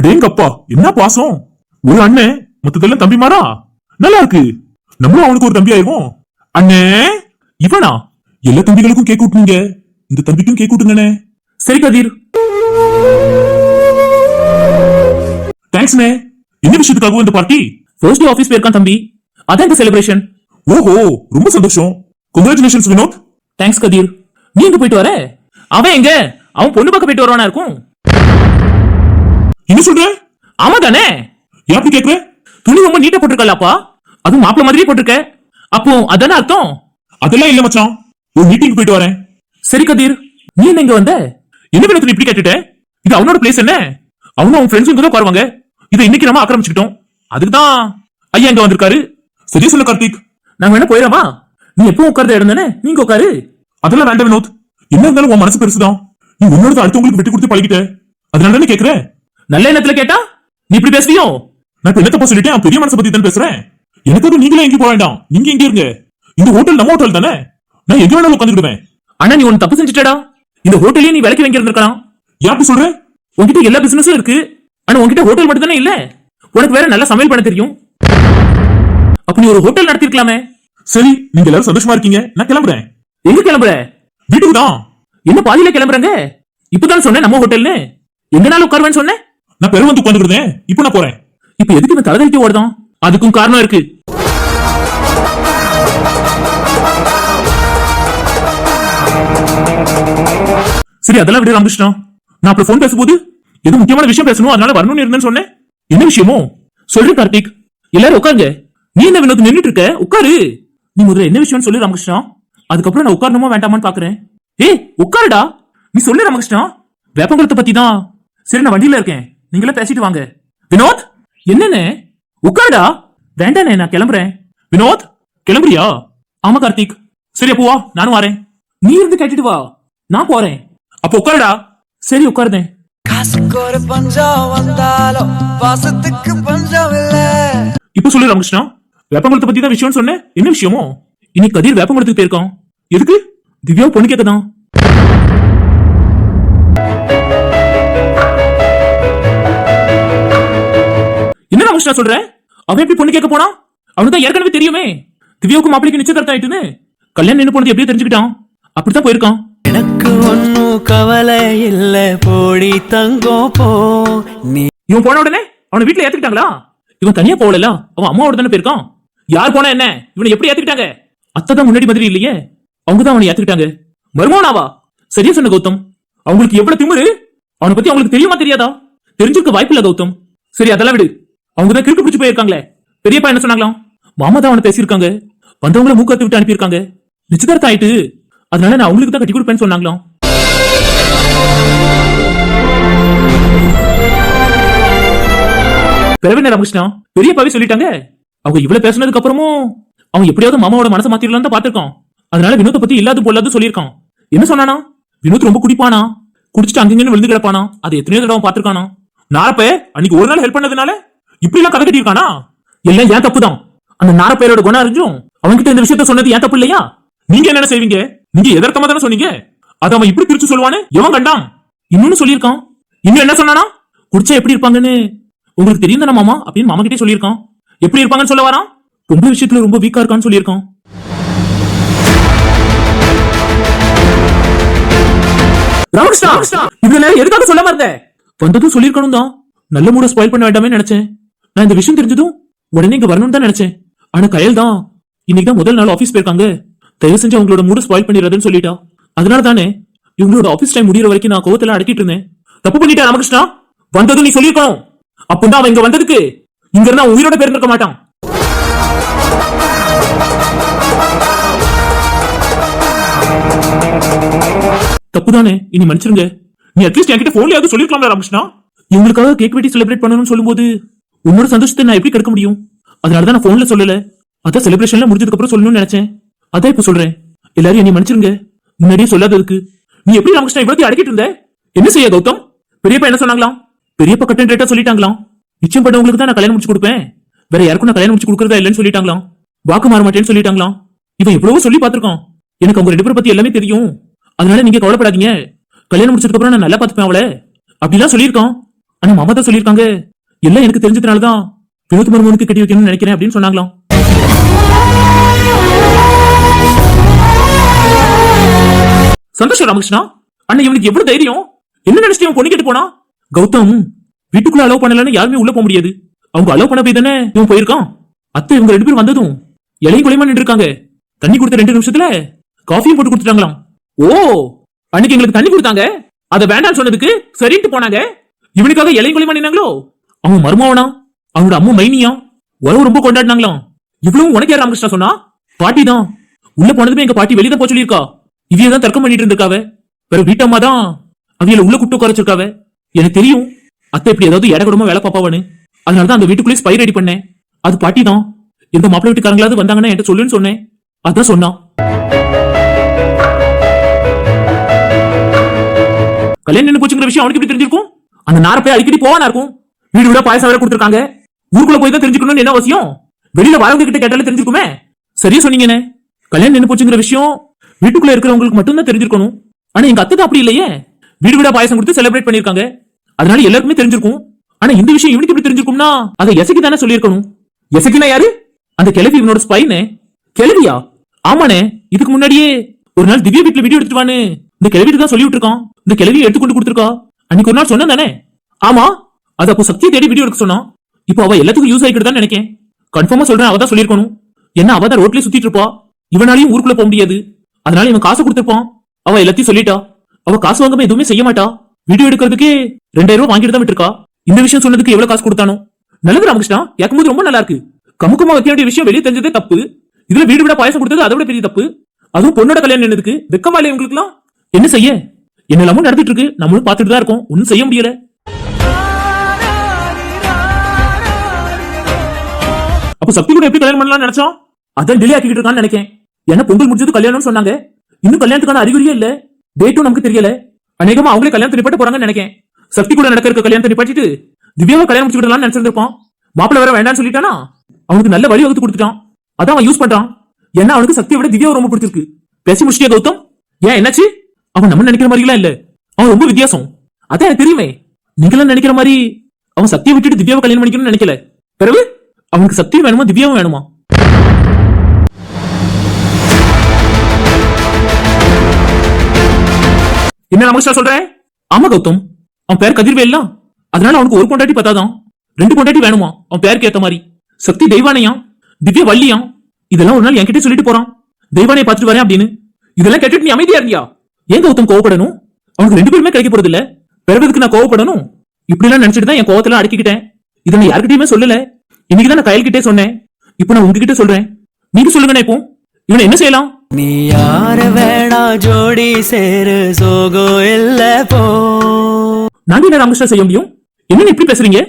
அடேங்கப்பா என்ன பாசம்? ஒரு அண்ணன் மொத்தத்தெல்லாம் தம்பி மாறா? நல்லா இருக்கு. நம்மளும் அவனுக்கு ஒரு தம்பி ஆயிருவோம். அண்ணே இவனா? எல்லா தம்பிகளுக்கும் கேக் விட்டுங்க இந்த தம்பிக்கும் கேக் விட்டுங்கண்ணே சரி கதிர். தேங்க்ஸ்ண்ணே என்ன விஷயத்துக்காகவும் இந்த பார்ட்டி ஃபர்ஸ்ட் டே போயிருக்கான் தம்பி. அதான் இந்த செலிப்ரேஷன் ஓஹோ ரொம்ப சந்தோஷம். கங்க்ராச்சுலேஷன்ஸ் வினோத். தேங்க்ஸ் கதிர். நீ எங்க போயிட்டு வர? அவன் எங்க? அவன் பொண்ணு பக்கம் போயிட்டு வருவானா இருக்கும்? என்ன சொல்ற? ஆமா தானே ஏன் கேக்குற? துணி ரொம்ப நீட்டா போட்டிருக்கலாப்பா அதுவும் மாப்பிள்ள மாதிரியே போட்டிருக்க. அப்போ அதானே அர்த்தம்? அதெல்லாம் இல்ல மச்சான். ஒரு மீட்டிங் போயிட்டு வரேன். சரி கதிர். நீ என்ன இங்க வந்த? என்ன துணி இப்படி கேட்டுட்ட? இது அவனோட பிளேஸ் என்ன? அவனும் அவன் ஃப்ரெண்ட்ஸும் இங்க தான் உட்காருவாங்க. இதை இன்னைக்கு நம்ம ஆக்கிரமிச்சுக்கிட்டோம். அதுக்கு தான் ஐயா இங்க வந்திருக்காரு. சரி சொல்ல கார்த்திக். நாங்க வேணா போயிடலாமா? நீ எப்போ உட்கார்ந்த இடம் தானே? நீங்க உட்காரு. அதெல்லாம் வேண்டாம் வினோத். என்ன இருந்தாலும் உன் மனசு பெருசுதான். நீ உன்னோட அடுத்தவங்களுக்கு விட்டு கொடுத்து பழகிட்ட. அதனால தானே கேக்குறேன் நல்ல எண்ணத்துல கேட்டா? நீ இப்படி பேசுவியோ? நான் இப்ப என்ன தப்பா சொல்லிட்டேன் பெரிய மனசை பத்தி தான் பேசுறேன். எனக்காக நீங்களே எங்கேயும் போக வேண்டாம். நீங்க எங்க இருங்க. இந்த ஹோட்டல் நம்ம ஹோட்டல் தானே? நான் எங்க வேணாலும் உட்காந்துக்கிடுவேன் அண்ணா நீ ஒன்னு தப்பு செஞ்சுட்டடா. இந்த ஹோட்டலையே நீ விலைக்கு வாங்கி இருந்திருக்கலாம் அப்படி சொல்ற? உன்கிட்ட எல்லா பிசினஸும் இருக்கு. ஆனா உன்கிட்ட ஹோட்டல் மட்டும் தானே இல்ல? உனக்கு வேற நல்லா சமையல் பண்ண தெரியும். அப்ப நீ ஒரு ஹோட்டல் நடத்திருக்கலாமே. சரி நீங்க எல்லாரும் சந்தோஷமா இருக்கீங்க. நான் கிளம்புறேன். எங்க கிளம்புற? வீட்டுக்கு தான். என்ன பாதியில கிளம்புறங்க? இப்பதான் சொன்னேன் நம்ம ஹோட்டல்னு. எங்கனால உட்காருவேன்னு சொன்னேன். நான் பெரு வந்து உட்காந்துருந்தேன் இப்போ நான் போறேன். இப்ப எதுக்கு இந்த தலைதறிக்க ஓடுதான்? அதுக்கும் காரணம் இருக்கு. சரி அதெல்லாம் விட ராமகிருஷ்ணா. நான் அப்புறம் ஃபோன் பேசும்போது எது முக்கியமான விஷயம் பேசணும்? அதனால வரணும்னு இருந்தேன்னு சொன்னேன். என்ன விஷயமோ? சொல்றேன் கார்த்திக். எல்லாரும் உட்காருங்க. நீ என்ன வினோத் நின்னுட்டு இருக்க? உட்காரு. நீ முதல்ல என்ன விஷயம்னு சொல்லு ராமகிருஷ்ணா. அதுக்கப்புறம் நான் உட்காரணுமா வேண்டாமான்னு பாக்குறேன். ஏய் உட்காருடா. நீ சொல்லு ராமகிருஷ்ணா. வேப்பங்குளத்தை பத்தி தான் சரி நான் வண்டியில இருக்கேன். நீங்களே பேசிட்டு வாங்க. வினோத் என்னண்ணே? உட்காருடா. வேண்டாண்ணே நான் கிளம்புறேன். வினோத் கிளம்புறியா? ஆமா கார்த்திக். சரி அப்போ வா நானும் வரேன். நீ இருந்து கேட்டுட்டு வா. நான் போறேன். அப்போ உட்காருடா. சரி உட்காருதேன் காசுக்கு ஒரு பஞ்சம் வந்தாலும் பாசத்துக்கு பஞ்சம் இல்ல. இப்போ சொல்லு ராமகிருஷ்ணா. வேப்பங்குளத்தை பத்தி தான் விஷயம்னு சொன்னேன் என்ன விஷயமோ? இன்னைக்கு கதிர் வேப்பங்குளத்துக்கு போயிருக்கோம் எதுக்கு? திவ்யா பொண்ணு கேட்கதான் ராமகிருஷ்ணா சொல்ற அவன் எப்படி பொண்ணு கேட்க போனா? அவனுக்கு தான் ஏற்கனவே தெரியுமே. திவ்யாவுக்கு மாப்பிளைக்கு நிச்சயதார்த்தம் ஆயிட்டுன்னு. கல்யாணம் நின்று போனது எப்படியோ தெரிஞ்சுக்கிட்டான். அப்படித்தான் போயிருக்கான். எனக்கு ஒன்னும் கவலை இல்ல போடி தங்கம் போ. நீ இவன் போன உடனே அவனை வீட்டுல ஏத்துக்கிட்டாங்களா? இவன் தனியா போகல அவன் அம்மாவோட தானே போயிருக்கான். யார் போனா என்ன? இவனை எப்படி ஏத்துக்கிட்டாங்க? அத்தை தான் முன்னாடி மாதிரி இல்லையே. அவங்க தான் அவனை ஏத்துக்கிட்டாங்க. மருமோனாவா சரியா சொன்ன கௌதம். அவங்களுக்கு எவ்வளவு திமிரு? அவனை பத்தி அவங்களுக்கு தெரியுமா தெரியாதா? தெரிஞ்சிருக்க வாய்ப்பில்ல கௌதம். சரி அதெல்லாம் விடு. அவங்க தான் கிறுக்கு பிடிச்சு போயிருக்காங்களே. பெரியப்பா என்ன சொன்னாங்களாம் மாமா தான் அவனை பேசியிருக்காங்க. வந்தவங்கள மூக்கத்து விட்டு அனுப்பியிருக்காங்க. நிச்சயதார்த்தம் ஆயிட்டு. அதனால நான் அவங்களுக்கு தான் கட்டி கொடுப்பேன்னு சொன்னாங்களாம். பிறவின ராமகிருஷ்ணா? பெரியப்பாவே சொல்லிட்டாங்க. அவங்க இவ்வளவு பேசுனதுக்கு அப்புறமும் அவன் எப்படியாவது மாமாவோட மனசை மாத்திரலாம் தான் பாத்திருக்கான் அதனால வினோத்தை பத்தி இல்லாத போலாது சொல்லியிருக்கான். என்ன சொன்னானா? வினோத் ரொம்ப குடிப்பானா? குடிச்சிட்டு அங்கங்கன்னு விழுந்து கிடப்பானா? அது எத்தனையோ தடவை பாத்திருக்கானா நாளப்ப அன்னைக்கு ஒரு நாள் ஹெல்ப் பண்ணதுனால இப்படி எல்லாம் கதை கட்டியிருக்கானா? எல்லாம் ஏன் தப்பு தான் அந்த நாரப்பயரோட குணம் அறிஞ்சும் அவன்கிட்ட இந்த விஷயத்த சொன்னது ஏன் தப்பு இல்லையா? நீங்க என்ன செய்வீங்க? நீங்க எதர்த்தமா தானே சொன்னீங்க? அதை அவன் இப்படி பிரிச்சு சொல்லுவானே? எவன் கண்டான்? இன்னொன்னு சொல்லியிருக்கான். இன்னும் என்ன சொன்னானா? குடிச்சா எப்படி இருப்பாங்கன்னு? உங்களுக்கு தெரியும் தானே மாமா? அப்படின்னு மாமா கிட்டே சொல்லியிருக்கான். எப்படி இருப்பாங்கன்னு சொல்ல வரான்? ரொம்ப விஷயத்துல ரொம்ப வீக்கா இருக்கான்னு சொல்லியிருக்கான். ராமகிருஷ்ணா இதுல எதுக்காக சொல்ல மறந்த வந்ததும் சொல்லியிருக்கணும் தான் நல்ல மூட ஸ்பாயில் பண்ண வேண்டாமே நினைச்சேன். நான் இந்த விஷயம் தெரிஞ்சதும் உடனே இங்க வரணும்னு தான் நினைச்சேன். ஆனா கயல் தான். இன்னைக்கு தான் முதல் நாள் ஆபீஸ் போயிருக்காங்க. தயவு செஞ்சு அவங்களோட மூட ஸ்பாயில் பண்ணிடுறதுன்னு சொல்லிட்டா. அதனால தானே இவங்களோட ஆபீஸ் டைம் முடியற வரைக்கும் நான் கோவத்துல அடக்கிட்டு இருந்தேன். தப்பு பண்ணிட்டேன் ராமகிருஷ்ணா? வந்ததும் நீ சொல்லியிருக்கணும். அப்படின்னா அவன் இங்க வந்ததுக்கு இங்க இருந்தா உயிரோட பேர்ந்திருக்க மாட்டான். தப்புதானே இனி மன்னிச்சிருங்க. நீ அட்லீஸ்ட் என்கிட்ட போன்லயாவது சொல்லிருக்கலாம்ல ராமகிருஷ்ணா. இவங்களுக்காக கேக் வெட்டி செலிப்ரேட் பண்ணணும்னு சொல்லும்போது உன்னோட சந்தோஷத்தை நான் எப்படி கெடுக்க முடியும்? அதனாலதான் நான் போன்ல சொல்லல. அதான் செலிப்ரேஷன்ல முடிஞ்சதுக்கு அப்புறம் சொல்லணும்னு நினைச்சேன். அதான் இப்ப சொல்றேன். எல்லாரும் என்னை மன்னிச்சிருங்க. முன்னாடியே சொல்லாததுக்கு. நீ எப்படி ராமகிருஷ்ணா இவ்வளவு அடக்கிட்டு இருந்த? என்ன செய்ய கௌதம்? பெரியப்பா என்ன சொன்னாங்களாம்? பெரியப்பா கட்டன் ரேட்டா சொல்லிட்டாங்களாம். நிச்சயம் பண்ணவங்களுக்கு தான் நான் கல்யாணம் முடிச்சு கொடுப்பேன். வேற யாருக்கும் நான் கல்யாணம் முடிச்சு கொடுக்கறதா இல்லைன்னு சொல்லிட்டாங்களாம். வாக்கு மாற மாட்டேன்னு சொல்லிட்டாங்களாம். இவன் எவ்வளவோ சொல்லி பார்த்திருக்கான். எனக்கு அவங்க ரெண்டு பேரும் பத்தி எல்லாமே தெரியும். அதனால நீங்க கவலைப்படாதீங்க. கல்யாணம் முடிச்சதுக்கு அப்புறம் நான் நல்லா பார்த்துப்பேன் அவளை. அப்படிலாம் சொல்லியிருக்கான். ஆனா மாமா தான் சொல்லியிருக்காங்க. எல்லாம் எனக்கு தெரிஞ்சதுனால தான் வினோத் மருமனுக்கு கட்டி வைக்கணும்னு நினைக்கிறேன் அப்படின்னு சொன்னாங்களாம். சந்தோஷம் ராமகிருஷ்ணா. அண்ணா இவனுக்கு எவ்வளவு தைரியம்? என்ன நினைச்சிட்டு இவன் பொண்ணு கேட்டு போனா? கௌதம் வீட்டுக்குள்ள அலோவ் பண்ணலன்னு யாருமே உள்ள போக முடியாது. அவங்க அலோவ் பண்ண போய் தானே இவன் போயிருக்கான்? அத்தை இவங்க ரெண்டு பேரும் வந்ததும் இலையும் குலையுமா நின்று இருக்காங்க தண்ணி கொடுத்த ரெண்டு நிமிஷத்துல காஃபியும் போட்டு கொடுத்துட்டாங்களாம். ஓ அன்னைக்கு எங்களுக்கு தண்ணி கொடுத்தாங்க? அதை வேண்டாம்னு சொன்னதுக்கு சரின்ட்டு போனாங்க. இவனுக்காக இலையும் குலையுமா நின்னாங்களோ? அவன் மருமாவனா? அவனோட அம்மா மைனியா? உறவு ரொம்ப கொண்டாடினாங்களாம் இவ்வளவு உனக்கு யார் ராமகிருஷ்ணா சொன்னா? பாட்டி தான். உள்ள போனதுமே எங்க பாட்டி வெளியே தான் போக சொல்லியிருக்கா. இவைய தான் தர்க்கம் பண்ணிட்டு இருந்திருக்காவ. வேற வீட்டம்மா தான். அவியல உள்ள கூப்பிட்டு உட்கார வச்சிருக்காவ. எனக்கு தெரியும் அத்தை இப்படி ஏதாவது இட வேலை பாப்பாவனு அதனாலதான் அந்த வீட்டுக்குள்ளே ஸ்பை ரெடி பண்ணேன். அது பாட்டி தான். எந்த மாப்பிள்ளை வீட்டுக்காரங்களாவது வந்தாங்கன்னா என்கிட்ட சொல்லுன்னு சொன்னேன். அதான் சொன்னான் கல்யாணம் நின்னு போச்சுங்கிற விஷயம் அவனுக்கு எப்படி தெரிஞ்சிருக்கும்? அந்த நார போய் அடிக்கடி போவானா இருக்கும்? வீடு விட பாயசம் வேற கொடுத்துருக்காங்க. ஊருக்குள்ள போய் தான் தெரிஞ்சுக்கணும்னு என்ன அவசியம்? வெளியில வரவங்க கிட்ட கேட்டாலே தெரிஞ்சுக்குமே. சரியா சொன்னீங்கண்ணே. கல்யாணம் என்ன போச்சுங்கிற விஷயம் வீட்டுக்குள்ள இருக்கிறவங்களுக்கு மட்டும்தான் தெரிஞ்சிருக்கணும். ஆனா எங்க அத்தை அப்படி இல்லையே. வீடு விட பாயசம் கொடுத்து செலிப்ரேட் பண்ணிருக்காங்க அதனால எல்லாருக்குமே தெரிஞ்சிருக்கும். ஆனா இந்த விஷயம் இவனுக்கு எப்படி தெரிஞ்சிருக்கும்னா அதை எசைக்கு தானே சொல்லியிருக்கணும். எசைக்குனா யாரு? அந்த கிழவி இவனோட ஸ்பைனே கிழவியா? ஆமாண்ணே. இதுக்கு முன்னாடியே ஒரு நாள் திவ்யா வீட்டுல வீடியோ எடுத்துட்டு வான்னு இந்த கிழவிட்டு தான் சொல்லி விட்டுருக்கான் இந்த கிழவியை எடுத்து கொண்டு கொடுத்துருக்கா. அன்னைக்கு ஒரு நாள் சொன்னேன் தானே. ஆமா. அது அப்போ சக்தியை தேடி வீடியோ எடுக்க சொன்னான் இப்போ அவ எல்லாத்துக்கும் யூஸ் ஆகிக்கிட்டு தான் நினைக்கேன். கன்ஃபார்மா சொல்றேன் அவ தான் சொல்லியிருக்கணும். என்ன அவ தான் ரோட்லயே சுத்திட்டு இருப்பா? இவனாலையும் ஊருக்குள்ள போக முடியாது. அதனால இவன் காசு கொடுத்துருப்பான். அவ எல்லாத்தையும் சொல்லிட்டா. அவ காசு வாங்காம எதுவுமே செய்ய மாட்டா. வீடியோ எடுக்கிறதுக்கே ரெண்டாயிரம் ரூபாய் வாங்கிட்டு தான் விட்டுருக்கா. இந்த விஷயம் சொன்னதுக்கு எவ்வளவு காசு கொடுத்தானோ? நல்லது ராமகிருஷ்ணா கேட்கும்போது ரொம்ப நல்லா இருக்கு. கமுக்கமா வைக்க வேண்டிய விஷயம் வெளியே தெரிஞ்சதே தப்பு. இதுல வீடு விட பாயசம் கொடுத்தது அதை விட பெரிய தப்பு. அதுவும் பொண்ணோட கல்யாணம் என்னதுக்கு வெக்கமா இல்லையா உங்களுக்குலாம்? என்ன செய்ய? என்னெல்லாமும் நடந்துட்டு இருக்கு. நம்மளும் பார்த்துட்டு தான் இருக்கோம். ஒன்னும் செய்ய முடியல. அப்ப சக்தி கூட எப்படி கல்யாணம் பண்ணலாம்னு நினைச்சோம்? அதான் டிலே ஆக்கிட்டு இருக்கான்னு நினைக்கிறேன் ஏன்னா பொங்கல் முடிஞ்சது கல்யாணம்னு சொன்னாங்க. இன்னும் கல்யாணத்துக்கான அறிகுறியே இல்ல. டேட்டும் நமக்கு தெரியல. அநேகமா அவங்களே கல்யாணத்தை நிப்பாட்ட போறாங்கன்னு நினைக்கேன். சக்தி கூட நடக்க இருக்க கல்யாணத்தை நிப்பாட்டிட்டு திவ்யாவை கல்யாணம் முடிச்சுக்கிடலாம்னு நினைச்சிருந்திருப்போம். மாப்பிள்ள வேற வேண்டாம்னு சொல்லிட்டானா? அவனுக்கு நல்ல வழி வகுத்து கொடுத்துட்டான். அதான் அவன் யூஸ் பண்றான். ஏன்னா அவனுக்கு சக்தியை விட திவ்யாவை ரொம்ப பிடிச்சிருக்கு. பேசி முடிச்சிட்டியா கௌதம்? ஏன் என்னாச்சு? அவன் நம்ம நினைக்கிற மாதிரிலாம் இல்ல. அவன் ரொம்ப வித்தியாசம். அதான் எனக்கு தெரியுமே. நீங்களாம் நினைக்கிற மாதிரி அவன் சக்தியை விட்டுட்டு திவ்யாவை கல்யாணம் பண்ணிக்கணும்னு நினைக்கல. பிறகு? அவனுக்கு சக்தியும் வேணுமா? திவ்யாவும் வேணுமா? என்ன நமக்கு சொல்றேன் ஆமா கௌதம். அவன் பேர் கதிர்வேல்லாம் அதனால அவனுக்கு ஒரு பொண்டாட்டி பத்தாதான் ரெண்டு பொண்டாட்டி வேணுமா? அவன் பேருக்கு ஏத்த மாதிரி. சக்தி தெய்வானையா? திவ்யா வள்ளியா? இதெல்லாம் ஒரு நாள் என்கிட்ட சொல்லிட்டு போறான். தெய்வானையை பார்த்துட்டு வரேன் அப்படின்னு. இதெல்லாம் கேட்டுட்டு நீ அமைதியா இருந்தியா? ஏன் கௌதம் கோவப்படணும்? அவனுக்கு ரெண்டு பேருமே கிடைக்க போறது இல்ல பிறகுக்கு நான் கோவப்படணும்? இப்படி எல்லாம் நினைச்சிட்டு தான் என் கோவத்தெல்லாம் அடக்கிக்கிட்டேன். இதை நான் யாருக்கிட்டயுமே சொல்லல. இன்னைக்கு தான் நான் கையல்கிட்டே சொன்னேன். இப்போ நான் உங்ககிட்ட சொல்றேன். நீங்க சொல்லுங்கண்ணே இப்போ. இவனை என்ன செய்யலாம்? நீ யார வேணா ஜோடி சேரு சோகோ இல்ல போ. நாங்க என்ன ராமகிருஷ்ணா செய்ய முடியும்? என்ன இப்படி பேசுறீங்க?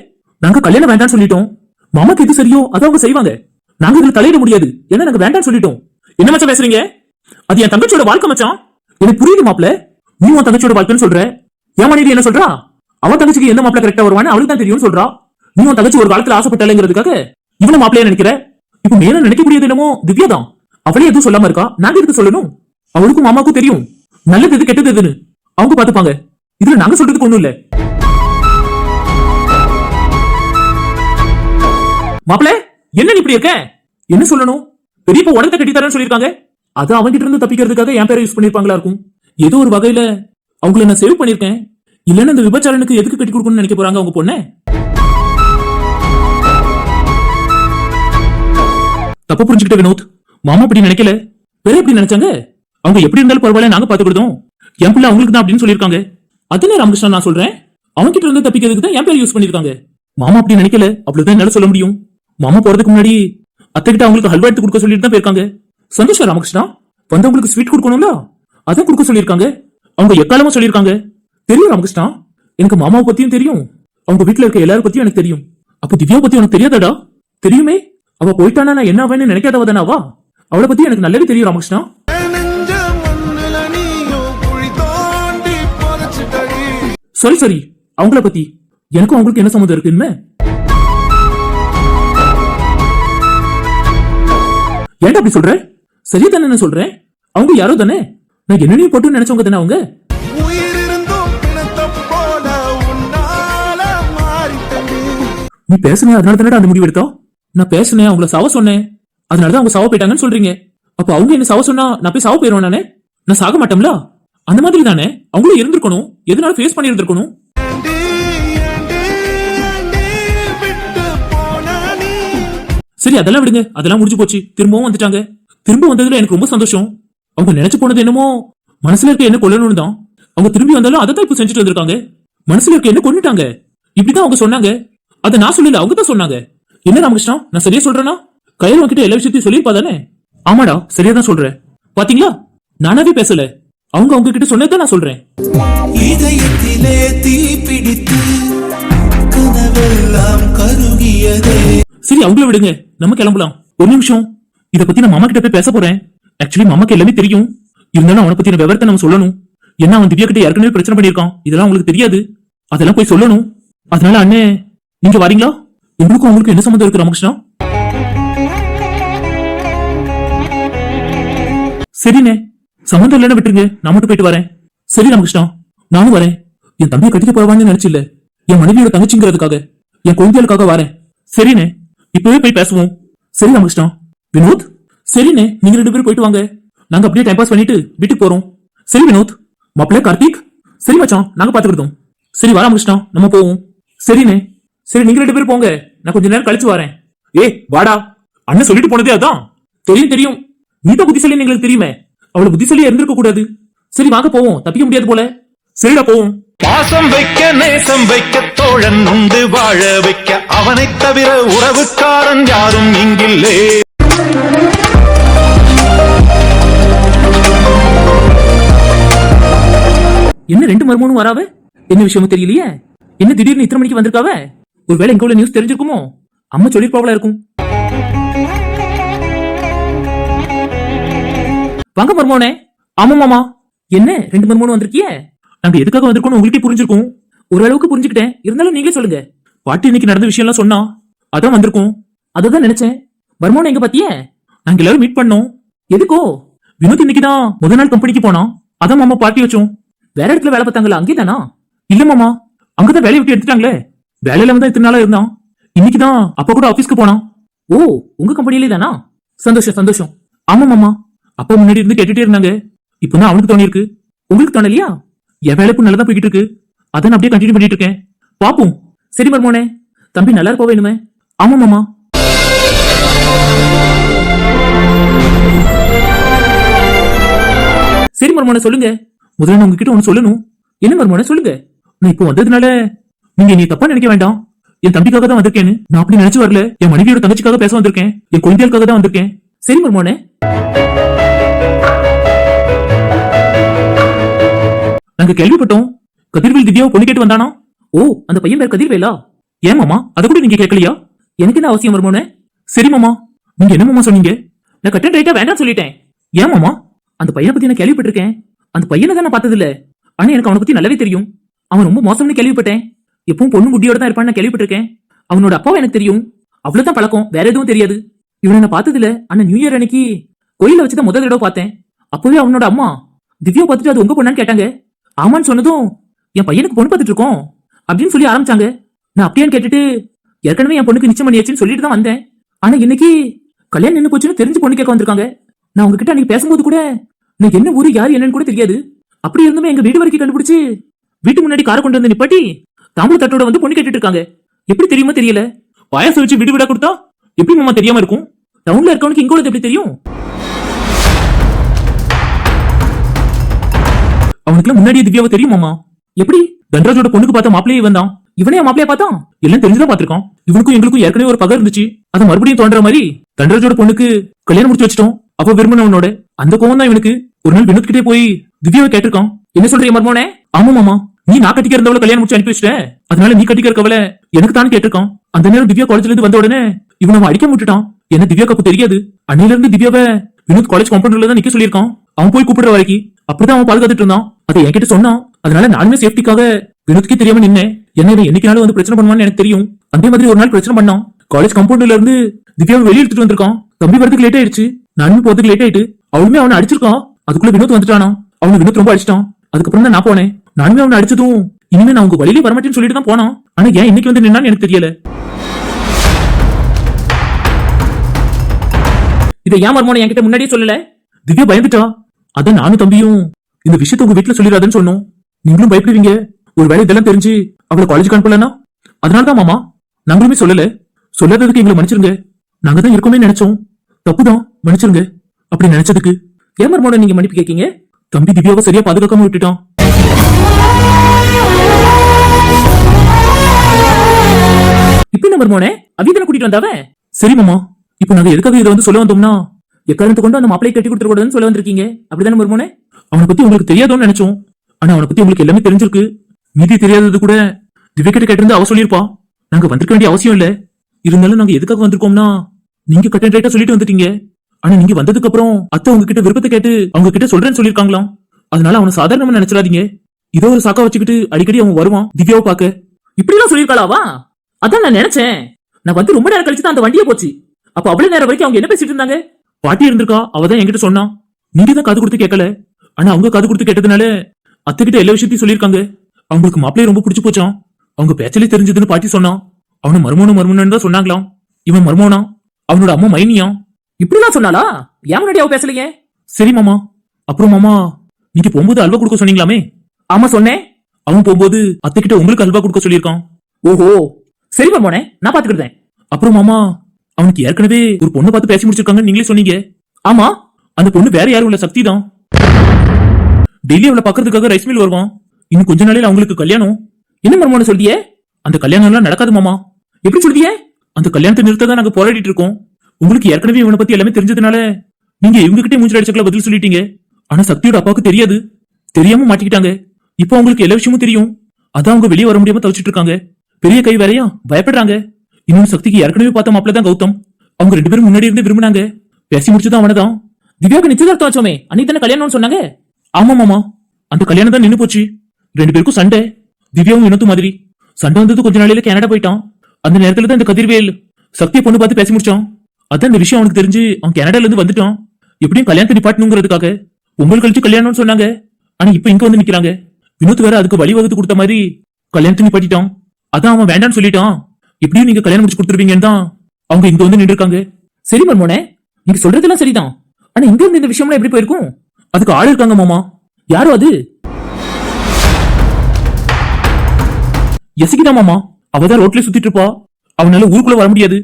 நாங்க கல்யாணம் வேண்டாம்னு சொல்லிட்டோம். மாமாக்கு எது சரியோ அதை அவங்க செய்வாங்க. நாங்க இதுல தலையிட முடியாது. ஏன்னா நாங்க வேண்டாம்னு சொல்லிட்டோம். என்ன மச்சான் பேசுறீங்க? அது என் தங்கச்சியோட வாழ்க்கை மச்சான். எனக்கு புரியுது மாப்ள நீ உன் தங்கச்சியோட வாழ்க்கைன்னு சொல்ற. ஏன் மனைவி என்ன சொல்றா? அவன் தங்கச்சிக்கு எந்த மாப்பிள்ள கரெக்டா வருவான்னு அவளுக்கு தான் தெரியும்னு சொல்றா. நீ உன் தங்கச்சி ஒரு காலத்துல ஆசைப்பட்டாலேங்கிறதுக்காக இவன மாப்பிளைய நினைக்கிற? இப்ப மேல நினைக்கக்கூடியது என்னமோ திவ்யா தான் அவளே எதுவும் சொல்லாம இருக்கா? நாங்க எதுக்கு சொல்லணும்? அவளுக்கும் மாமாக்கும் தெரியும். நல்லது எது கெட்டது எதுன்னு. அவங்க பாத்துப்பாங்க இதுல நாங்க சொல்றதுக்கு ஒண்ணும் இல்ல. மாப்பிள என்ன இப்படி இருக்க? என்ன சொல்லணும்? பெரியப்பா உடனே கட்டி தரேன்னு சொல்லிருக்காங்க அது அவங்கிட்ட இருந்து தப்பிக்கிறதுக்காக என் பேரை யூஸ் பண்ணிருப்பாங்களா இருக்கும்? ஏதோ ஒரு வகையில அவங்கள நான் சேவ் பண்ணிருக்கேன் இல்லன்னா இந்த விபச்சாரனுக்கு எதுக்கு கட்டி கொடுக்கணும்னு நினைக்க போறாங்க அவங்க பொண்ணு? தப்பு புரிஞ்சுக்கிட்ட வினோத் மாமா அப்படி நினைக்கல? வேற எப்படி நினைச்சாங்க? அவங்க எப்படி இருந்தாலும் பரவாயில்ல நாங்க பாத்துக்கிட்டோம் என் பிள்ளை அவங்களுக்கு தான் அப்படின்னு சொல்லியிருக்காங்க. அதுல ராமகிருஷ்ணன் நான் சொல்றேன். அவங்க கிட்ட இருந்து தப்பிக்கிறதுக்கு தான் என் பேர் யூஸ் பண்ணிருக்காங்க மாமா அப்படி நினைக்கல அப்படிதான் என்னால சொல்ல முடியும். மாமா போறதுக்கு முன்னாடி அத்தை கிட்ட அவங்களுக்கு ஹல்வா எடுத்து கொடுக்க சொல்லிட்டு தான் போயிருக்காங்க. சந்தோஷம் ராமகிருஷ்ணா? வந்தவங்களுக்கு ஸ்வீட் கொடுக்கணும்ல? அதான் கொடுக்க சொல்லியிருக்காங்க. அவங்க எக்காலமா சொல்லியிருக்காங்க? தெரியும் ராமகிருஷ்ணா? எனக்கு மாமாவை பத்தியும் தெரியும். அவங்க வீட்ல இருக்க எல்லாரும் பத்தியும் எனக்கு தெரியும். அப்போ திவ்யா பத்தி உனக்கு தெரியாதாடா? தெரியுமே? அவ போயிட்டானா நான் என்ன ஆவேன்னு நினைக்காதவ தானே அவ? அவளை பத்தி எனக்கு நல்லாவே தெரியும் ராமகிருஷ்ணா. சரி சரி அவங்கள பத்தி. எனக்கும் அவங்களுக்கு என்ன சம்மந்தம் இருக்குன்னு ஏன்டா அப்படி சொல்ற? சரியா தானே நான் சொல்றேன்? அவங்க யாரோ தானே? நான் என்னனையும் போட்டு நினைச்சவங்க தானே அவங்க? நீ பேசுனே அதனால தானே அந்த முடிவு எடுத்தோம்? நான் பேசுனேன் அவங்கள சவ சொன்னேன். அதனாலதான் அவங்க சவ போயிட்டாங்கன்னு சொல்றீங்க. அப்ப அவங்க என்ன சவ சொன்னா நான் போய் சவ போயிருவேன் நானே? நான் சாக மாட்டோம்ல? அந்த மாதிரி தானே? அவங்களும் இருந்திருக்கணும். எதனால ஃபேஸ் பண்ணி இருந்திருக்கணும்? சரி அதெல்லாம் விடுங்க. அதெல்லாம் முடிஞ்சு போச்சு. திரும்பவும் வந்துட்டாங்க. திரும்ப வந்ததுல எனக்கு ரொம்ப சந்தோஷம். அவங்க நினைச்சு போனது என்னமோ மனசுல இருக்க என்ன கொல்லணும்னு தான். அவங்க திரும்பி வந்தாலும் அதை தான் இப்ப செஞ்சுட்டு வந்திருக்காங்க. மனசுல இருக்க என்ன கொண்டுட்டாங்க இப்படிதான் அவங்க சொன்னாங்க. அதை நான் சொல்லல அவங்க தான் சொன்னாங்க. என்ன ராமகிருஷ்ணா? நான் சரியா சொல்றேனா? கையில் உங்ககிட்ட எல்லா விஷயத்தையும் சொல்லியிருப்பா தானே ஆமாடா சரியா தான் சொல்றேன். பாத்தீங்களா? நானாவே பேசல. அவங்க அவங்க கிட்ட சொன்னதை நான் சொல்றேன். இதயத்திலே தீ பிடித்து கனவெல்லாம் கருகியதே. சரி அவங்கள விடுங்க. நம்ம கிளம்பலாம். ஒரு நிமிஷம். இத பத்தி நான் மாமா கிட்ட போய் பேச போறேன். ஆக்சுவலி மாமாக்கு எல்லாமே தெரியும். இருந்தாலும் அவனை பத்தின விவரத்தை நம்ம சொல்லணும். ஏன்னா அவன் திவ்யா கிட்ட ஏற்கனவே பிரச்சனை பண்ணியிருக்கான். இதெல்லாம் உங்களுக்கு தெரியாது. அதெல்லாம் போய் சொல்லணும். அதனால அண்ணே நீங்க வரீங்களா? எங்களுக்கும் உங்களுக்கு என்ன சம்மந்தம் இருக்கு ராமகிருஷ்ணா? சரிண்ணே. சம்மந்தம் இல்லைன்னு விட்டுருங்க. நான் மட்டும் போயிட்டு வரேன். சரி ராமகிருஷ்ணா நானும் வரேன். என் தம்பியை கட்டிட்டு போவாங்கன்னு நினைச்சில்ல. என் மனைவியோட தங்கச்சிங்கிறதுக்காக என் குழந்தைகளுக்காக வரேன். சரிண்ணே இப்பவே போய் பேசுவோம். சரி ராமகிருஷ்ணா. வினோத்? சரிண்ணே நீங்க ரெண்டு பேரும் போயிட்டு வாங்க. நாங்க அப்படியே டைம் பாஸ் பண்ணிட்டு வீட்டுக்கு போறோம். சரி வினோத். மாப்பிள்ள கார்த்திக்? சரி மச்சான் நாங்க பாத்துக்கிட்டோம் சரி வா ராமகிருஷ்ணா நம்ம போவோம். சரிண்ணே. சரி நீங்க ரெண்டு பேரும் போங்க. நான் கொஞ்ச நேரம் கழிச்சு வரேன். ஏ வாடா. அண்ணன் சொல்லிட்டு போனதே அதான். தெரியும் தெரியும். நீ தான் புத்திசாலின்னு எங்களுக்கு தெரியுமே. அவ்வளவு புத்திசாலியா இருந்திருக்க கூடாது. சரி வாங்க போவோம். தப்பிக்க முடியாது போல. சரிடா போவோம். பாசம் வைக்க நேசம் வைக்க தோழன் உண்டு வாழ வைக்க. அவனைத் தவிர உறவுக்காரன் யாரும் இங்கில்லே. என்ன ரெண்டு மருமனும் வராவ? என்ன விஷயமும் தெரியலையே? என்ன திடீர்னு இத்தனை மணிக்கு வந்திருக்காவ? ஒருவேளை இங்க உள்ள நியூஸ் தெரிஞ்சிருக்குமோ? அம்மா சொல்லிருப்பாவளா இருக்கும். வாங்க மர்மோனே. ஆமா மாமா. என்ன ரெண்டு மர்மோனு வந்திருக்கியே? நாங்க எதுக்காக வந்திருக்கோம் உங்களுக்கே புரிஞ்சிருக்கும். ஓரளவுக்கு புரிஞ்சுக்கிட்டேன். இருந்தாலும் நீங்களே சொல்லுங்க. பாட்டி இன்னைக்கு நடந்த விஷயம் எல்லாம் சொன்னா அதான் வந்திருக்கோம். அதான் நினைச்சேன். மர்மோனை எங்க பாத்திய? நாங்க எல்லாரும் மீட் பண்ணோம். எதுக்கோ? வினோத் இன்னைக்கு தான் நாள் கம்பெனிக்கு போனான். அதான் மாமா பார்ட்டி வச்சோம். வேற இடத்துல வேலை பார்த்தாங்களா? அங்கே தானா இல்ல மாமா. அங்கதான் வேலையை விட்டு எடுத்துட்டாங்களே. வேலையில வந்து இத்தனை நாளா இருந்தான். இன்னைக்கு தான் அப்பா கூட ஆபீஸ்க்கு போனான். ஓ உங்க கம்பெனிலே தானா? சந்தோஷம் சந்தோஷம். ஆமா மாமா. அப்பா முன்னாடி இருந்து கேட்டுட்டே இருந்தாங்க. இப்பதான் அவனுக்கு தோணிருக்கு உங்களுக்கு தோணலையா? என் வேலைப்பு நல்லதா போய்கிட்டு இருக்கு. அதான் நான் அப்படியே கண்டினியூ பண்ணிட்டு இருக்கேன். பாப்போம். சரி மர்மோனே. தம்பி நல்லா இருப்பா வேணுமே ஆமா மாமா. சரி மர்மோனே சொல்லுங்க. முதல்ல நான் உங்ககிட்ட ஒன்னு சொல்லணும். என்ன மர்மோனே சொல்லுங்க. நான் இப்போ வந்ததுனால நீங்க நீ தப்பா நினைக்க வேண்டாம். என் தம்பிக்காக தான் வந்திருக்கேன்னு நான் அப்படி நினைச்சு வரல. என் மனைவியோட தங்கச்சிக்காக பேச வந்திருக்கேன். என் குழந்தைகளுக்காக தான் வந்திருக்கேன். சரி மர்மோனே. நாங்க கேள்விப்பட்டோம். கதிர்வேல் திவ்யாவை பொண்ணு கேட்டு வந்தானா? ஓ அந்த பையன் பேர் கதிர்வேலா? ஏன் மாமா? அதை கூட நீங்க கேட்கலையா? எனக்கு என்ன அவசியம் வருமோனே சரி மாமா. நீங்க என்ன மாமா சொன்னீங்க? நான் கட்டன் ரைட்டா வேண்டாம் சொல்லிட்டேன். ஏன் மாமா? அந்த பையனை பத்தி நான் கேள்விப்பட்டிருக்கேன். அந்த பையனை தான் நான் பார்த்தது இல்ல ஆனா எனக்கு அவனை பத்தி நல்லாவே தெரியும். அவன் ரொம்ப மோசம்னு கேள்விப்பட்டேன். எப்பவும் பொண்ணு முட்டியோட தான் இருப்பான்னு கேள்விப்பட்டிருக்கேன். அவனோட அப்பாவை எனக்கு தெரியும். அவ்வளவுதான் பழக்கம் வேற எதுவும் தெரியாது. இவனை நான் பார்த்ததுல ஆனா நியூ இயர் அன்னைக்கு கோயில வச்சுதான் முதல் தடவை பார்த்தேன். அப்பவே அவனோட அம்மா திவ்யா பார்த்துட்டு அது உங்க பொண்ணான்னு கேட்டாங்க. ஆமான்னு சொன்னதும் என் பையனுக்கு பொண்ணு பார்த்துட்டு இருக்கோம் அப்படின்னு சொல்லி ஆரம்பிச்சாங்க. நான் அப்படியான்னு கேட்டுட்டு ஏற்கனவே என் பொண்ணுக்கு நிச்சயம் பண்ணியாச்சுன்னு சொல்லிட்டு தான் வந்தேன். ஆனா இன்னைக்கு கல்யாணம் என்ன போச்சுன்னு தெரிஞ்சு பொண்ணு கேட்க வந்திருக்காங்க. நான் உங்ககிட்ட அன்னைக்கு பேசும்போது கூட நான் என்ன ஊரு யார் என்னன்னு கூட தெரியாது. அப்படி இருந்துமே எங்க வீடு வரைக்கும் கண்டுபிடிச்சு வீட்டு முன்னாடி காரை கொண்டு வந்து நிப்பாட்டி தாம்பூல தட்டோட வந்து பொண்ணு கேட்டுட்டு இருக்காங்க. எப்படி தெரியுமா தெரியல? பாயாசம் வச்சு விடு வீடா கொடுத்தா எப்படி மாமா தெரியாம இருக்கும்? டவுன்ல இருக்கவனுக்கு இங்க உள்ளது எப்படி தெரியும்? அவனுக்குலாம் முன்னாடியே திவ்யாவை தெரியுமாமா எப்படி? தன்ராஜோட பொண்ணுக்கு பார்த்த மாப்பிளையே வந்தான் இவனே என் மாப்பிளைய பார்த்தான்? எல்லாம் தெரிஞ்சுதான் பாத்திருக்கான் இவனுக்கும் எங்களுக்கும் ஏற்கனவே ஒரு பகை இருந்துச்சு. அதை மறுபடியும் தோன்ற மாதிரி தன்ராஜோட பொண்ணுக்கு கல்யாணம் முடிச்சு வச்சிட்டோம். அப்ப விரும்பினவனோட அந்த கோவம் தான் இவனுக்கு. ஒரு நாள் வினோத் கிட்டே போய் திவ்யாவை கேட்டிருக்கான். என்ன சொல்றீங்க மர்மோனே? ஆமா மாமா. நீ நான் கட்டிக்க இருந்தவள கல்யாணம் முடிச்சு அனுப்பி வச்சிட்ட அதனால நீ கட்டிக்க இருக்கவள எனக்கு தான் கேட்டிருக்கோம் அந்த நேரம் திவ்யா காலேஜ்ல இருந்து வந்த உடனே இவன் அவன் அடிக்க விட்டுட்டான் என்ன திவ்யா கப்பு தெரியாது. அன்னையில இருந்து திவ்யாவை வினோத் காலேஜ் காம்பவுண்ட்ல தான் நிக்க சொல்லியிருக்கான். அவன் போய் கூப்பிடுற வரைக்கும் அப்படிதான் அவன் பாதுகாத்துட்டு இருந்தான். அதை என்கிட்ட சொன்னான். அதனால நானுமே சேஃப்டிக்காக வினோத்கே தெரியாம நின்னேன். என்ன இவன் என்னைக்குனாலும் வந்து பிரச்சனை பண்ணுவான்னு எனக்கு தெரியும். அதே மாதிரி ஒரு நாள் பிரச்சனை பண்ணான். காலேஜ் காம்பவுண்ட்ல இருந்து திவ்யாவை வெளியே எடுத்துட்டு வந்திருக்கான். தம்பி வரதுக்கு லேட் ஆயிடுச்சு. நானும் போறதுக்கு லேட் ஆயிட்டு. அவளுமே அவனை அடிச்சிருக்கான். அதுக்குள்ள வினோத் வந்துட்டானா? அவனை வினோத் ரொம்ப அடிச்சிட்டான். அதுக்கப்புறம் தான் நான் போனேன். நானுமே அவனை அடிச்சதும். இனிமே நான் உங்க வழியிலே வரமாட்டேன்னு சொல்லிட்டு தான் போனோம் ஆனா ஏன் இன்னைக்கு வந்து நின்னான்னு எனக்கு தெரியல. இதை ஏன் மர்மோன என்கிட்ட முன்னாடியே சொல்லல? திவ்யா பயந்துட்டா. அதான் நானும் தம்பியும் இந்த விஷயத்த உங்க வீட்டுல சொல்லிடாதுன்னு சொன்னோம். நீங்களும் பயப்படுவீங்க. ஒரு வேலை இதெல்லாம் தெரிஞ்சு அவளை காலேஜுக்கு அதனால தான் மாமா நாங்களுமே சொல்லல. சொல்லாததுக்கு எங்களை மன்னிச்சிருங்க. நாங்க தான் இருக்கோமே நினைச்சோம். தப்புதான். மன்னிச்சிருங்க. அப்படி நினைச்சதுக்கு. ஏன் மர்மோட நீங்க மன்னிப்பு கேட்கீங்க தம்பி திவ்யாவை சரியா பாதுகாக்காம விட்டுட்டான். இப்ப என்ன மர்மோனே? அவிதனை கூட்டிட்டு வந்தாவே? சரி மாமா இப்போ நாங்க எதுக்காக இதை வந்து சொல்ல வந்தோம்னா? எக்காரணத்து கொண்டு அந்த மாப்பிளை கட்டி கொடுத்துட கூடாதுன்னு சொல்ல வந்திருக்கீங்க. அப்படிதானே மர்மோனே? அவனை பத்தி உங்களுக்கு தெரியாதோன்னு நினைச்சோம். ஆனா அவனை பத்தி உங்களுக்கு எல்லாமே தெரிஞ்சிருக்கு. மீதி தெரியாதது கூட திவ்யா கிட்ட கேட்டிருந்து அவ சொல்லியிருப்பா. நாங்க வந்திருக்க வேண்டிய அவசியம் இல்ல. இருந்தாலும் நாங்க எதுக்காக வந்திருக்கோம்னா? நீங்க கட்டன் ரைட்டா சொல்லிட்டு வந்துட்டீங்க. ஆனா நீங்க வந்ததுக்கு அப்புறம் அத்தை உங்ககிட்ட விருப்பத்தை கேட்டு அவங்க கிட்ட சொல்றேன்னு சொல்லிருக்காங்களாம் அதனால அவனை சாதாரணமா நினைச்சிடாதீங்க. இதோ ஒரு சாக்கா வச்சுக்கிட்டு அடிக்கடி அவன் வருவான். திவ்யாவை பார்க்க. இப்படி எல்லாம் சொல்லியிருக்காளாவா அதான் நான் நினைச்சேன். நான் வந்து ரொம்ப நேரம் கழிச்சு தான் அந்த வண்டியே போச்சு. அப்ப அவ்வளவு நேரம் வரைக்கும் அவங்க என்ன பேசிட்டு இருந்தாங்க? பாட்டி இருந்திருக்கா? அவ தான் என்கிட்ட சொன்னா. நீங்க தான் காது கொடுத்து கேட்கல. ஆனா அவங்க காது கொடுத்து கேட்டதுனால அத்தை கிட்ட எல்லா விஷயத்தையும் சொல்லியிருக்காங்க. அவங்களுக்கு மாப்பிளைய ரொம்ப பிடிச்சு போச்சாம். அவங்க பேச்சலே தெரிஞ்சதுன்னு பாட்டி சொன்னான் அவனை மருமோனு தான் சொன்னாங்களாம். இவன் மருமோனா? அவனோட அம்மா மைனியாம் இப்படிலாம் சொன்னாளா? ஏன் முன்னாடி அவ பேசலையே? சரி மாமா. அப்புறம் மாமா நீங்க போகும்போது அல்வா கொடுக்க சொன்னீங்களாமே? ஆமா சொன்னேன். அவன் போகும்போது அத்தை கிட்ட உங்களுக்கு அல்வா கொடுக்க சொல்லியிருக்கான். ஓஹோ. சரி மர்மோனே நான் பாத்துக்கிட்டேன் அப்புறம் மாமா அவனுக்கு ஏற்கனவே ஒரு பொண்ணு பார்த்து பேசி முடிச்சிருக்காங்கன்னு நீங்களே சொன்னீங்க. ஆமா அந்த பொண்ணு வேற யாரும் இல்ல சக்தி தான். டெய்லி அவளை பாக்குறதுக்காக ரைஸ் மில் வருவான். இன்னும் கொஞ்ச நாளையில அவங்களுக்கு கல்யாணம். என்ன மர்மோன சொல்லியே? அந்த கல்யாணம் எல்லாம் நடக்காது மாமா. எப்படி சொல்லியே? அந்த கல்யாணத்தை நிறுத்த தான் நாங்க போராடிட்டு இருக்கோம். உங்களுக்கு ஏற்கனவே இவனை பத்தி எல்லாமே தெரிஞ்சதுனால நீங்க இவங்க கிட்டே மூஞ்சல் அடிச்சக்கல பதில் சொல்லிட்டீங்க. ஆனா சக்தியோட அப்பாவுக்கு தெரியாது. தெரியாம மாட்டிக்கிட்டாங்க. இப்போ அவங்களுக்கு எல்லா விஷயமும் தெரியும். அதான் அவங்க வெளியே வர முடியாம தவிச்சிட்டு இருக்காங்க. பெரிய கை வேறையா பயப்படுறாங்க. இன்னும் சக்திக்கு ஏற்கனவே பார்த்த மாப்பிள்ள தான் கௌதம். அவங்க ரெண்டு பேரும் முன்னாடி இருந்து விரும்பினாங்க. பேசி முடிச்சதும் அவனதான். திவ்யாவுக்கு நிச்சயதார்த்தம் வச்சோமே அன்னைக்கு தானே கல்யாணம்னு சொன்னாங்க? ஆமா மாமா. அந்த கல்யாணம் தான் நின்று போச்சு. ரெண்டு பேருக்கும் சண்டை. திவ்யாவும் இனத்து மாதிரி. சண்டை வந்தது கொஞ்ச நாளையில கனடா போயிட்டான். அந்த நேரத்துல தான் இந்த கதிர்வேல் சக்தியை பொண்ணு பார்த்து பேசி முடிச்சான். அதான் இந்த விஷயம் அவனுக்கு தெரிஞ்சு அவன் கனடால இருந்து வந்துட்டான். எப்படியும் கல்யாணத்தை நிப்பாட்டணுங்கிறதுக்காக பொங்கல் கழிச்சு கல்யாணம்னு சொன்னாங்க. ஆனா இப்ப இங்க வந்து நிக்கிறாங்க. வினோத் வேற அதுக்கு வழி வகுத்து கொடுத்த மாதிரி கல்யாணத்தை நிப்பாட்டிட்டான். அதான் அவன் வேண்டாம்னு சொல்லிட்டான். எப்படியும் நீங்க கல்யாணம் முடிச்சு கொடுத்துருவீங்கன்னு தான் அவங்க இங்க வந்து நின்று இருக்காங்க சரி மர்மோனே நீங்க சொல்றதெல்லாம் சரிதான். ஆனா இங்க இருந்து இந்த விஷயம்லாம் எப்படி போயிருக்கும்? அதுக்கு ஆள் இருக்காங்க மாமா. யாரும் அது? எசிக்கிதான் மாமா அவதான் ரோட்ல சுத்திட்டு இருப்பா. அவனால ஊருக்குள்ள வர முடியாது.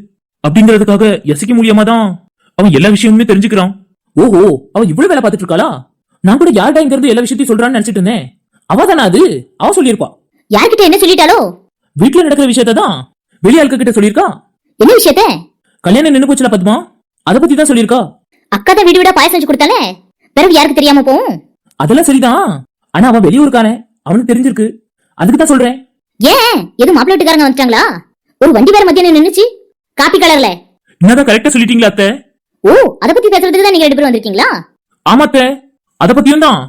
அப்படிங்கறதுக்காக யசிக்க முடியாம தான் அவன் எல்லா விஷயமுமே தெரிஞ்சுக்கிறான். ஓஹோ அவ இவ்வளவு வேலை பார்த்துட்டு இருக்காளா? நான் கூட யார்டா இங்க இருந்து எல்லா விஷயத்தையும் சொல்றான்னு நினைச்சிட்டு இருந்தேன். அவ தானே அது? அவ சொல்லியிருப்பா. யார்கிட்ட என்ன சொல்லிட்டாலோ வீட்டுல நடக்கிற விஷயத்த தான் வெளியாளுக்க கிட்ட சொல்லியிருக்கா? என்ன விஷயத்த? கல்யாணம் நின்னு போச்சுல பத்மா அத பத்தி தான் சொல்லியிருக்கா? அக்கா தான் வீடு வீடா பாயசம் செஞ்சு கொடுத்தாலே பிறகு யாருக்கு தெரியாம போகும்? அதெல்லாம் சரிதான். ஆனா அவன் வெளியூருக்கானே அவனுக்கு தெரிஞ்சிருக்கு. அதுக்கு தான் சொல்றேன். ஏன்? எது மாப்பிள்ளை வீட்டுக்காரங்க வந்துட்டாங்களா? ஒரு வண்டி வேற மத்தியானம் நின்னுச்சு. காப்பி கலர்ல. என்னதான் கரெக்டா சொல்லிட்டீங்களா அத்தை? ஓ அத பத்தி பேசுறதுக்கு தான் நீங்க ரெண்டு பேரும் வந்திருக்கீங்களா? ஆமாத்த அத பத்தியும் தான்.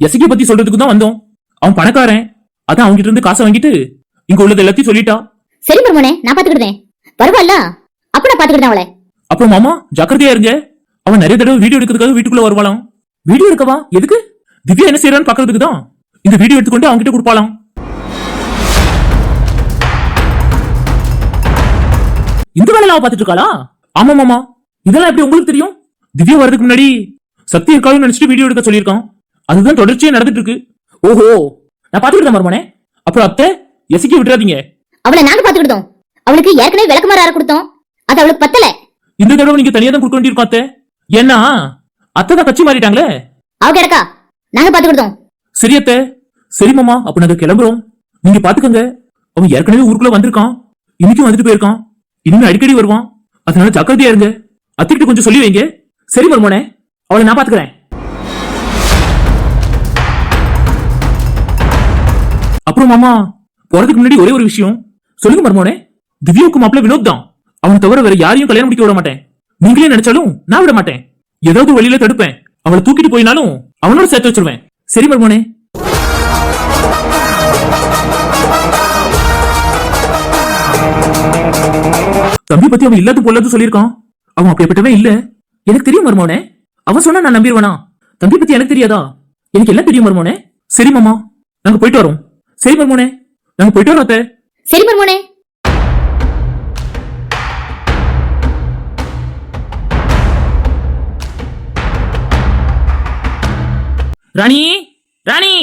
எசகி பத்தி சொல்றதுக்கு தான் வந்தோம். அவன் பணக்காரன். அதான் அவங்க கிட்ட இருந்து காசை வாங்கிட்டு இங்க உள்ளது எல்லாத்தையும் சொல்லிட்டா? சரி மருமனே நான் பாத்துக்கிட்டேன் பரவாயில்ல அப்ப நான் பாத்துக்கிட்டேன் அவளை. அப்புறம் மாமா ஜாக்கிரதையா இருங்க. அவன் நிறைய தடவை வீடியோ எடுக்கிறதுக்காக வீட்டுக்குள்ள வருவாளாம். வீடியோ எடுக்கவா எதுக்கு? திவ்யா என்ன செய்யறான்னு பாக்குறதுக்கு தான். இந்த வீடியோ எடுத்துக்கொண்டு அவங்க கிட்ட கொடுப்பாளாம். இந்த வேலையில பாத்துட்டு இருக்காளா? ஆமா மாமா. இதெல்லாம் எப்படி உங்களுக்கு தெரியும்? திவ்யா வர்றதுக்கு முன்னாடி சக்தி இருக்காளுன்னு நினைச்சிட்டு வீடியோ எடுக்க சொல்லியிருக்கான். அதுதான் தொடர்ச்சியா நடந்துட்டு இருக்கு. ஓஹோ. நான் பாத்துக்கிட்டேன் மருமனே. அப்புறம் அத்தை? எசிக்க விட்டுறாதீங்க. அவளை நாங்க பாத்துக்கிட்டோம் அவளுக்கு ஏற்கனவே விளக்குமாறு அரை கொடுத்தோம். அது அவளுக்கு பத்தல. இந்த தடவை நீங்க தனியா தான் கொடுக்க வேண்டியிருக்கோம் அத்தை. ஏன்னா அத்தை தான் கட்சி மாறிட்டாங்களே. அவ கிடக்கா? நாங்க பாத்துக்கிட்டோம் சரி அத்தை. சரி மாமா. அப்ப நாங்க கிளம்புறோம். நீங்க பாத்துக்கோங்க அவன் ஏற்கனவே ஊருக்குள்ள வந்திருக்கான். இன்னைக்கும் வந்துட்டு போயிருக்கான். இனிமே அடிக்கடி வருவான். அதனால ஜாக்கிரதையா இருங்க. அத்தைக்கிட்ட கொஞ்சம் சொல்லி வைங்க. சரி மருமோனே. அவளை நான் பாத்துக்கிறேன் அப்புறம் மாமா போறதுக்கு முன்னாடி ஒரே ஒரு விஷயம். சொல்லுங்க மர்மோனே. திவ்யாவுக்கு மாப்பிள்ள வினோத் தான். அவனை தவிர வேற யாரையும் கல்யாணம் முடிக்க விட மாட்டேன். நீங்களே நினைச்சாலும் நான் விட மாட்டேன். ஏதாவது வழியில தடுப்பேன். அவளை தூக்கிட்டு போயினாலும் அவனோட சேர்த்து வச்சிருவேன். சரி மர்மோனே. தம்பி பத்தி அவன் இல்லாத பொல்லாத சொல்லியிருக்கான். அவன் அப்படிப்பட்டவன் இல்ல. எனக்கு தெரியும் மர்மோனே. அவன் சொன்னா நான் நம்பிடுவானா? தம்பி பத்தி எனக்கு தெரியாதா? எனக்கு எல்லாம் தெரியும் மர்மோனே. சரி மாமா நாங்க போயிட்டு வரோம். சரி மர்மோனே. நாங்க போயிட்டு வரோத்தே சரி மர்மோனே. ராணி ராணி.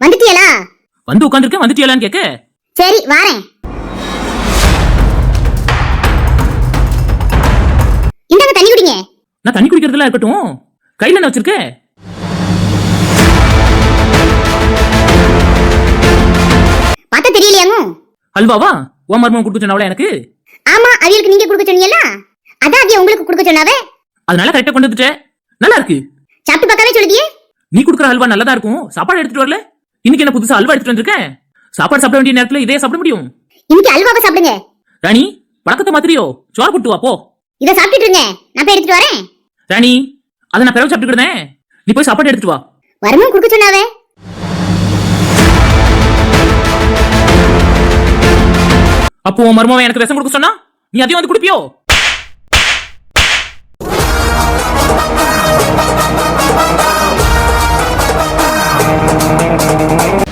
வந்துட்டியலா? வந்து உட்காந்துருக்கேன் வந்துட்டியலான்னு கேட்க. சரி வாரேன். இந்தாங்க தண்ணி குடிங்க. நான் தண்ணி குடிக்கிறதுலாம் இருக்கட்டும். கையில என்ன வச்சிருக்கேன் பார்த்தா தெரியலையாங்க? அல்வாவா? உன் மர்மம் கொடுக்க சொன்னாவளா எனக்கு? ஆமா அவியலுக்கு நீங்க கொடுக்க சொன்னீங்கல்ல? அதான் அவிய உங்களுக்கு கொடுக்க சொன்னாவே. அதனால கரெக்டா கொண்டு வந்துட்டேன். நல்லா இருக்கு. சாப்பிட்டு பார்க்கவே சொல்லுதியே. நீ குடுக்குற அல்வா நல்லதா இருக்கும். சாப்பாடு எடுத்துட்டு வரல? இன்னைக்கு என்ன புதுசா அல்வா எடுத்துட்டு வந்திருக்கேன் சாப்பாடு சாப்பிட வேண்டிய நேரத்துல இதே சாப்பிட முடியும். இன்னைக்கு அல்வாவை சாப்பிடுங்க. ராணி பழக்கத்தை மாத்திரியோ? சோறு போட்டு வா போ. இதை சாப்பிட்டுட்டு இருங்க. நான் போய் எடுத்துட்டு வரேன். ராணி அதை நான் பிறகு சாப்பிட்டுக்கிறேன் நீ போய் சாப்பாடு எடுத்துட்டு வா. வருமும் கொடுக்க சொன்னாவே. அப்போ உன் மர்மம் எனக்கு விஷம் கொடுக்க சொன்னா நீ அதையும் வந்து குடிப்பியோ Thank.